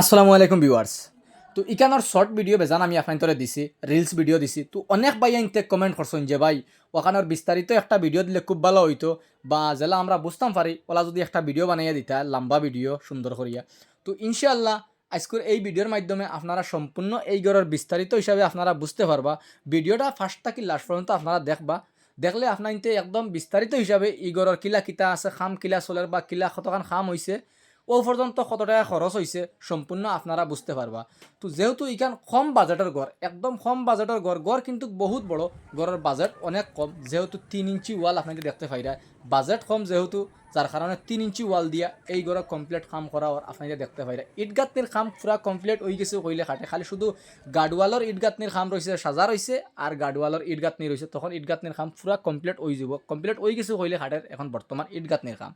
আসসালামু আলাইকুম ভিউয়ার্স তো ইকানোর শর্ট ভিডিও বেজান আমি আপনার দিছি রিলস ভিডিও দিছি। তো অনেক ভাই ইনতে কমেন্ট করছেন যে ভাই ওখানোর বিস্তারিত একটা ভিডিও দিলে খুব ভালো হইতো, বা জেলা আমরা বুঝতাম পারি, ওলা যদি একটা ভিডিও বানাইয়া দিতা, লম্বা ভিডিও সুন্দর করিয়া। তো ইনশাআল্লাহ, আজকের এই ভিডিওর মাধ্যমে আপনারা সম্পূর্ণ এই গড়ের বিস্তারিত হিসাবে আপনারা বুঝতে পারবা। ভিডিওটা ফার্স্ট থাকি লাস্ট পর্যন্ত আপনারা দেখবা। দেখলে আপনার একদম বিস্তারিত হিসাবে ই গড়ের কিলা কিতা আছে, খাম কিলা, চলের বা কিলা কতখান খাম হয়েছে ও পর্যন্ত কত টাকা খরচ হয়েছে সম্পূর্ণ আপনারা বুঝতে পারবা তো যেহেতু ইখান কম বাজেটের ঘর একদম কম বাজেটের ঘর ঘর কিন্তু বহুত বড় ঘরের বাজেট অনেক কম, যেহেতু তিন ইঞ্চি ওয়াল আপনাকে দেখতে পাইরা বাজেট কম যেহেতু যার কারণে তিন ইঞ্চি ওয়াল দিয়া, এই ঘরে কমপ্লিট কাম করা ওর আপনাকে দেখতে পাইরা ইটগাতনির কাম পুরা কমপ্লিট হয়ে গেছে কইলে খাটে, খালি শুধু গাডওয়ালর ইটগাতনির কাম রয়েছে সাজা রয়েছে আর গাডওয়ালর ইটগাতনি রয়েছে তখন ইটগাতনির কাম পুরা কমপ্লিট হয়ে যাব। কমপ্লিট হয়ে গেছে কইলে খাটের এখন বর্তমান ইটগাতনির কাম।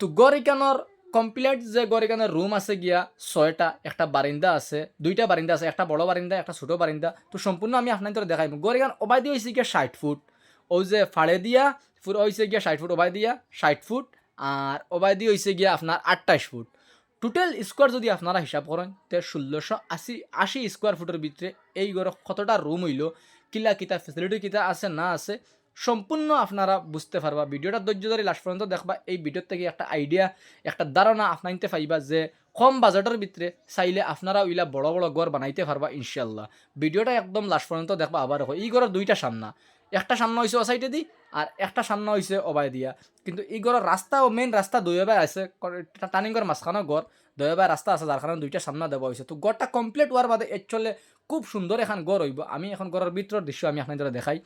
তো গড় ইকানোর কমপ্লিট যে গড় এখানে রুম আছে গিয়া ছয়টা, একটা বারিন্দা আছে, দুইটা বারিন্দা আছে, একটা বড় বারিন্দা, একটা ছোট বারিন্দা। তো সম্পূর্ণ আমি আপনার তোর দেখাইব গড় এখান ওবাই দিয়ে হয়েছে গিয়া ষাট ফুট। ও যে ফাড়ে দিয়া ফুট হয়েছে গিয়া ষাট ফুট ওবাই দিয়া ষাট ফুট আর ওবাই দিয়ে হয়েছে গিয়া আপনার আটটাইশ ফুট। টোটাল স্কোয়ার যদি আপনারা হিসাব করেন, তে ষোলোশো আশি আশি স্কোয়ার ফুটের ভিতরে এই ঘরে কতটা রুম হইল, কিলা কিতা ফেসিলিটি কিতা আছে না আছে সম্পূর্ণ আপনারা বুঝতে পারবা। ভিডিওটা ধৈর্য ধরে লাস্ট পর্যন্ত দেখবা। এই ভিডিওর থেকে একটা আইডিয়া একটা ধারণা আপনাইতে পাইবা যে কম বাজেটের ভিতরে চাইলে আপনারা ওইলা বড় বড় ঘর বানাইতে পারবা ইনশাল্লাহ ভিডিওটা একদম লাস্ট পর্যন্ত দেখবা আবার এই ঘরের দুইটা সামনা। একটা সামনা হয়েছে ও দি, আর একটা সামনা হয়েছে অবাই দিয়া। কিন্তু এই ঘরের রাস্তা ও মেইন রাস্তা দুইবাই আছে টার্নিং ঘর মাঝখানো ঘর দুইবাই রাস্তা আছে যার কারণে দুইটা সামনা দেওয়া হয়েছে তো ঘরটা কমপ্লিট হওয়ার বাদে এর চলে খুব সুন্দর এখন গড় হইব আমি এখন গড়ের ভিতরের দৃশ্য আমি আপনাদের দেখাই।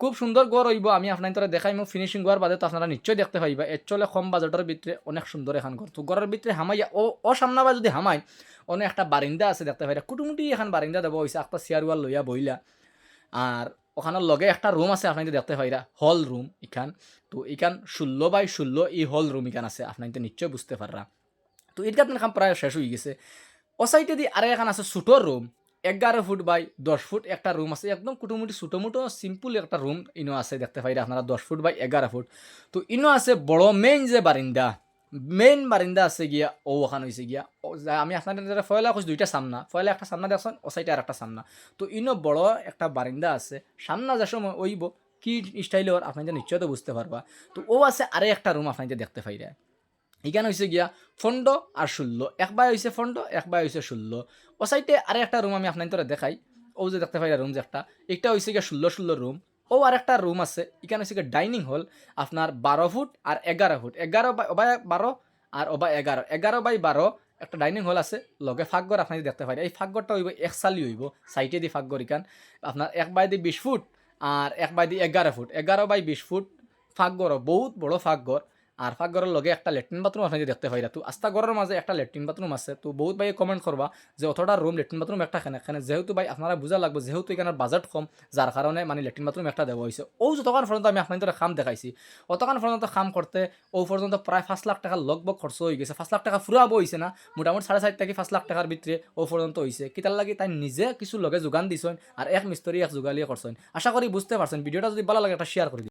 খুব সুন্দর গড় হইব আমি আপনাদের দেখাই। মোক ফিনিশিং হওয়ার বাদে তো আপনারা নিশ্চয়ই দেখতে পাইবা এর চলে কম বাজেটের ভিতরে অনেক সুন্দর এখন ঘর তো ঘরের ভিতরে হামাইয়া ও ও সামনাবা যদি হামাই অনেক একটা বারিন্দা আছে, দেখতে পাইরা। কুটুমুটি এখন বারিন্দা দেওয়া হয়েছে একটা চেয়ার ওয়াল লইয়া বইলা আর ওখানের লগে একটা রুম আছে আপনাদের দেখতে পাইরা হল রুম ইখান তো ইখান ষোলো বাই ষোলো ই হল রুম ইখান আছে আপনাদের নিশ্চয় বুঝতে পাররা। তো এর আপনার কাম প্রায় শেষ হয়ে গেছে। ও সাইডে দিয়ে আরেক এখন আছে ছোটোর রুম এগারো ফুট বাই দশ ফুট একটা রুম আছে, একদম কুটুমুটি ছোটো মোটো সিম্পল একটা রুম ইনো আছে, দেখতে পাইরা আপনারা দশ ফুট বাই এগারো ফুট। তো ইনো আছে বড় মেইন যে বারিন্দা। মেইন বারিন্দা আছে গিয়া, ও ওখান হয়েছে গিয়া। আমি আপনাদের ফয়লা খুঁজ, দুইটা সামনা। ফয়লা একটা সামনা, দেখছেন? ও সাইডে আর একটা সামনা। তো ইনো বড় একটা বারিন্দা আছে। সামনা যে সময় ওইব কি স্টাইলের আপনাদের নিশ্চয় তো বুঝতে পারবা। তো ও আছে আরে একটা রুম আপনাদের দেখতে পাইরা। এখানে হয়েছে গিয়া ফন্ড আর ষোলো একবার হয়েছে ফন্ড একবার হয়েছে ষোলো ও সাইডে আরে একটা রুম আমি আপনার দেখাই। ও যে দেখতে পাই রুম যে একটা একটা হয়েছে গিয়া ষোলো ষোলো রুম ও আর একটা রুম আছে, এখানে হচ্ছে ডাইনিং হল আপনার বারো ফুট আর এগারো ফুট। এগারো বাই বারো আর ওবা এগারো। এগারো বাই বারো, একটা ডাইনিং হল আছে, লগে ফাঁকঘর আপনি দেখতে পাই এই ফাঁকঘরটা হইব এক সালি হইব সাইটে দি ফাঁকঘর ইখান আপনার এক বাই দি বিশ ফুট আর এক বাই দি এগারো ফুট। এগারো বাই বিশ ফুট ফাঁকঘর বহুত বড় ফাঁকঘর। আর ফাঁকঘরের লগে একটা লেট্রিন বাথরুম আপনাকে দেখতে পাইরা তো আস্তা ঘরের মাঝে একটা লেট্রিন বাথরুম আছে। তো বহুত ভাই কমেন্ট করবা যে অতটা রুম লেট্রিন বাথরুম একটা খানে এখানে যেহেতু ভাই আপনারা বুঝা লাগবে, যেহেতু এখানে বাজেট কম যার কারণে মানে লেট্রিন বাথরুম একটা দেওয়া হয়েছে ও যতক্ষণ পর্যন্ত আমি আপনাদের খাম দেখাইছি অতক্ষণ পর্যন্ত খাম করতে ও পর্যন্ত প্রায় পাঁচ লাখ টাকা লগবগ খরচ হয়ে গেছে। পাঁচ লাখ টাকা ফুরাবো হয়েছে না? মোটামুটি সাড়ে চার থেকে পাঁচ লাখ টাকার ভিতরে ও পর্যন্ত হয়েছে কিতার লাগে তাই নিজে কিছু লগে যোগান দিছেন আর এক মিস্ত্রি এক যোগালিয়ে করছেন আশা করি বুঝতে পারছেন। ভিডিওটা যদি ভালো লাগে একটা শেয়ার করে